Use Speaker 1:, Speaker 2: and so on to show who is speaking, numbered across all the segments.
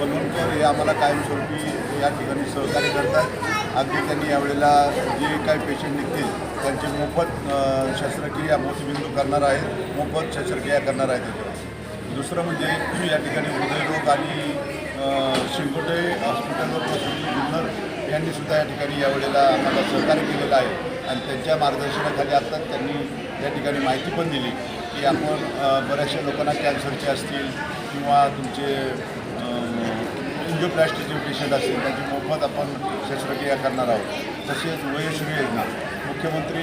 Speaker 1: वलवणकर हे आम्हाला कायमस्वरूपी या ठिकाणी सहकार्य करतात. अगदी त्यांनी यावेळेला जे काही पेशंट निघतील त्यांचे मोफत शस्त्रक्रिया मोतीबिंदू करणार आहेत मोफत शस्त्रक्रिया करणार आहेत दुसरं म्हणजे या ठिकाणी हृदयरोग आणि अ, शिंगोटे हॉस्पिटलवर प्रसिद्ध जुन्नर यांनी सुद्धा या ठिकाणी यावेळेला आम्हाला सहकार्य केलेलं आहे. आणि त्यांच्या मार्गदर्शनाखाली आत्ताच त्यांनी या ठिकाणी माहिती पण दिली की आपण बऱ्याचशा लोकांना कॅन्सरचे असतील किंवा तुमचे इंजिओप्लॅस्टिकचे पेशंट असतील त्यांची मोफत आपण शस्त्रक्रिया करणार आहोत. तसेच वयश्री योजना मुख्यमंत्री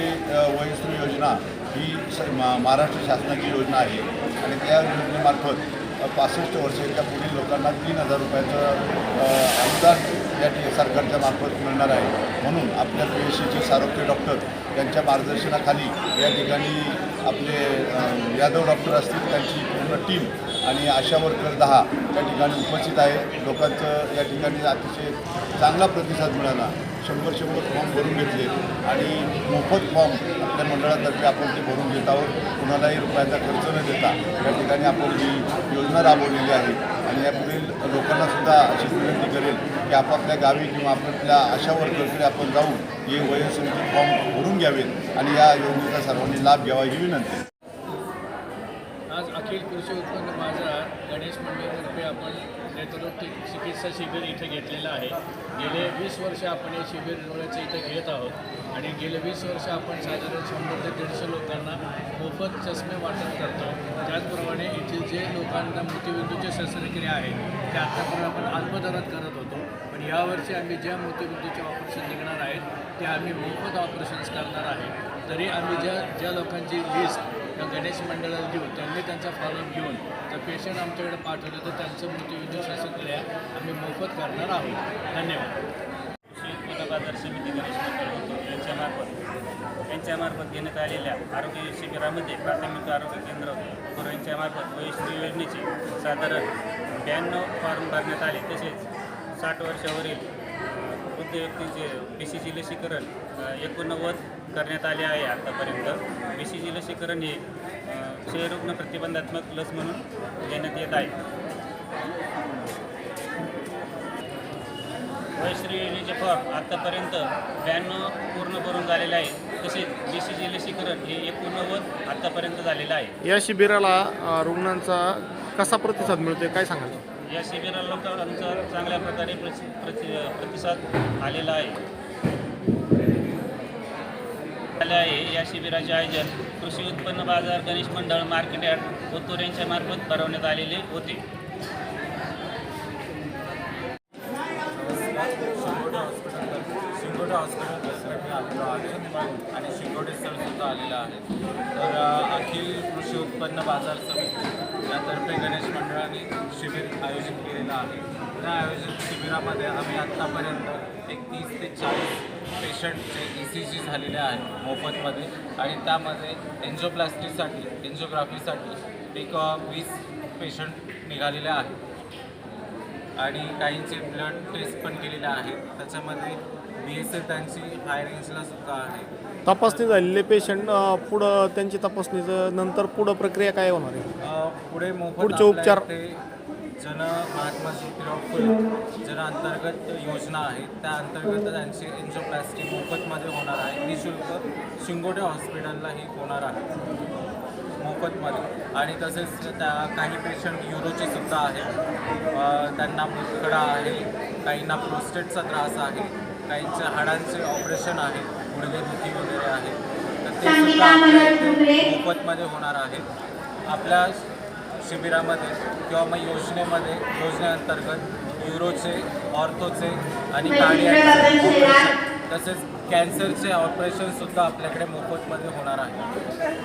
Speaker 1: वयश्री योजना ही स महाराष्ट्र शासनाची योजना आहे. आणि त्या योजनेमार्फत पासष्ट वर्षाच्या पुढील लोकांना तीन हजार रुपयाचं अनुदान या ठिकाणी सरकारच्या मार्फत मिळणार आहे. म्हणून आपल्या सीचे सारोग्य डॉक्टर यांच्या मार्गदर्शनाखाली या ठिकाणी आपले यादव डॉक्टर असतील त्यांची पूर्ण टीम आणि आशा वर्कर दहा या ठिकाणी उपस्थित आहे लोकांचं या ठिकाणी अतिशय चांगला प्रतिसाद मिळाला. शंभर शंभर फॉर्म भरून घेतले आणि मोफत फॉर्म आपल्या मंडळातर्फे आपण ते भरून घेत आहोत. कुणालाही रुपयाचा खर्च न देता या ठिकाणी आपण ही योजना राबवलेली आहे. आणि यापुढील लोकांनासुद्धा अशी अशीच विनंती करेल की आपापल्या गावी किंवा आपापल्या आशा वर्करकडे आपण जाऊन हे वयोसंख्यित फॉर्म भरून घ्यावेत आणि या योजनेचा सर्वांनी लाभ घ्यावा ही विनंती
Speaker 2: आज अखिल कृषी उत्पन्न बाजार गणेश मंडळातर्फे आपण नेत्ररोग चिकित्सा शिबिर इथे घेतलेलं आहे. गेले वीस वर्ष आपण हे शिबिर डोळ्याचं इथं घेत आहोत. आणि गेले वीस वर्ष आपण साधारण शंभर ते दीडशे लोकांना मोफत चष्मे वाटप करतो. त्याचप्रमाणे इथे जे लोकांना मोतीबिंदूच्या शस्त्रक्रिया आहेत त्या आत्तापर्यंत आपण अल्पदरात करत होतो. पण यावर्षी आम्ही ज्या मोतीबिंदूचे ऑपरेशन निघणार आहेत ते आम्ही मोफत ऑपरेशन्स करणार आहे. तरी आम्ही ज्या ज्या लोकांची लिस्ट त्या गणेश मंडळाला देऊ त्यांनी त्यांचा फॉलोअप घेऊन जर पेशंट आमच्याकडे पाठवलं तर त्यांचं मृत्यूविद्युत शस्त्रक्रिया आम्ही मोफत करणार आहोत. धन्यवाद.
Speaker 3: कृषी बाजार समिती गणेश मंडळ होतो. यांच्यामार्फत यांच्यामार्फत घेण्यात आलेल्या आरोग्य शिबिरामध्ये प्राथमिक आरोग्य केंद्र गुरु यांच्यामार्फत वयश्री योजनेचे साधारण ब्याण्णव फॉर्म भरण्यात आले. तसेच साठ वर्षावरील वृद्ध बी सी जी लसीकरण एकोणनव्वद करण्यात आले आहे आत्तापर्यंत बी सी जी लसीकरण हे क्षयरुग्ण प्रतिबंधात्मक लस म्हणून देण्यात येत आहे. वयश्री योजनेचे फॉर्म आत्तापर्यंत ब्याण्णव पूर्ण करून झालेले आहे. तसेच बी सी जी लसीकरण हे एकोणनव्वद आत्तापर्यंत झालेलं आहे.
Speaker 4: या शिबिराला रुग्णांचा कसा प्रतिसाद मिळतोय काय सांगाल?
Speaker 3: या शिबिराला लोकांचा चांगल्या प्रकारे प्रति प्रति प्रतिसाद आलेला आहे. आले आहे. या शिबिराचे आयोजन कृषी उत्पन्न बाजार गणेश मंडळ मार्केट यार्ड ओतोर यांच्या मार्फत भरवण्यात आलेले होते
Speaker 5: शिंगोटे हॉस्पिटल शिंगोटे हॉस्पिटल दसऱ्याकडे आलेलो आहे आणि शिंगोटे सरसुद्धा आलेला आहे. तर अखिल कृषी उत्पन्न बाजार समिती यातर्फे गणेश मंडळाने शिबिर आयोजित केलेलं आहे. त्या आयोजित शिबिरामध्ये आम्ही आत्तापर्यंत एक तीस ते चाळीस पेशंटचे ई सी जी झालेले आहेत मोफतमध्ये आणि त्यामध्ये एन्जिओप्लास्टीसाठी एन्जिओग्राफीसाठी एक वीस पेशंट निघालेले आहेत. आणि काहींचे ब्लड टेस्ट पण केलेले आहेत. त्याच्यामध्ये बी एस एफ त्यांची हाय रेंजला सुद्धा आहे.
Speaker 4: तपासणी झालेले पेशंट पुढं त्यांची तपासणीचं नंतर पुढं प्रक्रिया काय होणार आहे?
Speaker 5: अ, पुढे मोफत
Speaker 4: पुढचे
Speaker 5: आपल्या
Speaker 4: उपचार?
Speaker 5: इथे जन महात्मा ज्योतिराव फुले जन अंतर्गत योजना आहे त्या अंतर्गत त्यांची एन्जिओप्लास्टी मोफतमध्ये होणार आहे. निशुल्क शिंगोटे हॉस्पिटललाही होणार आहे. मोफतमध्ये. आणि तसेच त्या काही पेशंट युरोचे सुद्धा आहेत त्यांना मुतखडा आहे. काहींना प्रोस्टेटचा त्रास आहे. काहींच्या हाडांचे ऑपरेशन आहे. गुडघेदुखी वगैरे आहे. तर ते सुद्धा मोफतमध्ये होणार आहे. आपल्या शिबिरामध्ये किंवा मग योजनेमध्ये योजनेअंतर्गत युरोचे ऑर्थोचे आणि ऑपरेशन तसेच कॅन्सरचे ऑपरेशनसुद्धा आपल्याकडे मोफतमध्ये होणार आहे.